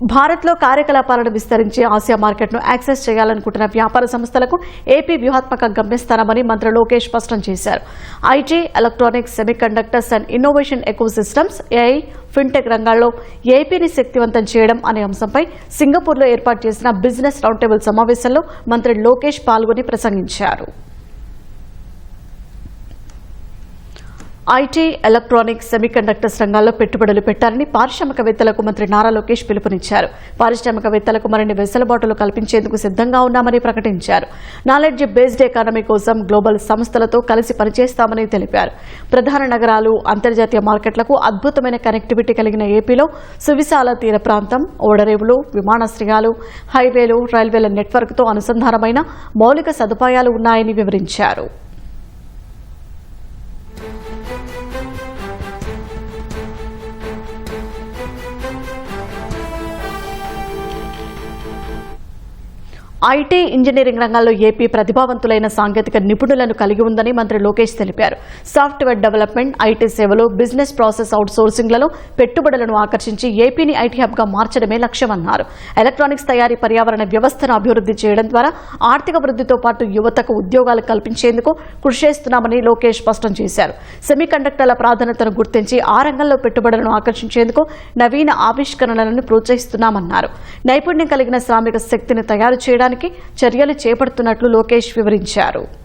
భారత్లో కార్యకలాపాలను విస్తరించి ఆసియా మార్కెట్ను యాక్సెస్ చేయాలనుకుంటున్న వ్యాపార సంస్థలకు ఏపీ వ్యూహాత్మక గమ్యస్థానమని మంత్రి లోకేష్ స్పష్టం చేశారు. IT electronics semiconductors and innovation echo సిస్టమ్స్ ఏఐ ఫిన్టెక్ రంగాల్లో ఏపీని శక్తివంతం చేయడం అనే అంశంపై సింగపూర్లో ఏర్పాటు చేసిన బిజినెస్ రౌండ్ టేబుల్ సమావేశంలో మంత్రి లోకేష్ పాల్గొని ప్రసంగించారు. ఐటీ ఎలక్ట్రానిక్స్ సెమీకండక్టర్స్ రంగాల్లో పెట్టుబడులు పెట్టాలని పారిశ్రామికవేత్తలకు మంత్రి నారా లోకేష్ పిలుపునిచ్చారు. పారిశ్రామికవేత్తలకు మరిన్ని వెసులుబాటులు కల్పించేందుకు సిద్ధంగా ఉన్నామని ప్రకటించారు. నాలెడ్జ్ బేస్డ్ ఎకానమీ కోసం గ్లోబల్ సంస్థలతో కలిసి పనిచేస్తామని తెలిపారు. ప్రధాన నగరాలు అంతర్జాతీయ మార్కెట్లకు అద్భుతమైన కనెక్టివిటీ కలిగిన ఏపీలో సువిశాల తీర ప్రాంతం ఓడరేవులు విమానాశ్రయాలు హైవేలు రైల్వేల నెట్వర్క్తో అనుసంధానమైన మౌలిక సదుపాయాలు ఉన్నాయని వివరించారు. ఐటీ ఇంజనీరింగ్ రంగాల్లో ఏపీ ప్రతిభావంతులైన సాంకేతిక నిపుణులను కలిగి ఉందని మంత్రి లోకేష్ తెలిపారు. సాఫ్ట్వేర్ డెవలప్మెంట్ ఐటీ సేవలు బిజినెస్ ప్రాసెస్ అవుట్ సోర్సింగ్లలో పెట్టుబడులను ఆకర్షించి ఏపీని ఐటీ హబ్గా మార్చడమే లక్ష్యమన్నారు. ఎలక్ట్రానిక్స్ తయారీ పర్యావరణ వ్యవస్థను అభివృద్ధి చేయడం ద్వారా ఆర్థిక వృద్ధితో పాటు యువతకు ఉద్యోగాలు కల్పించేందుకు కృషి చేస్తున్నామని లోకేష్ స్పష్టం చేశారు. సెమీకండక్టర్ల ప్రాధాన్యతను గుర్తించి ఆ రంగంలో పెట్టుబడులను ఆకర్షించేందుకు నవీన ఆవిష్కరణలను ప్రోత్సహిస్తున్నామన్నారు. నైపుణ్యం కలిగిన శ్రామిక శక్తిని తయారు చేయడానికి చర్యలు చేపడుతున్నట్లు లోకేష్ వివరించారు.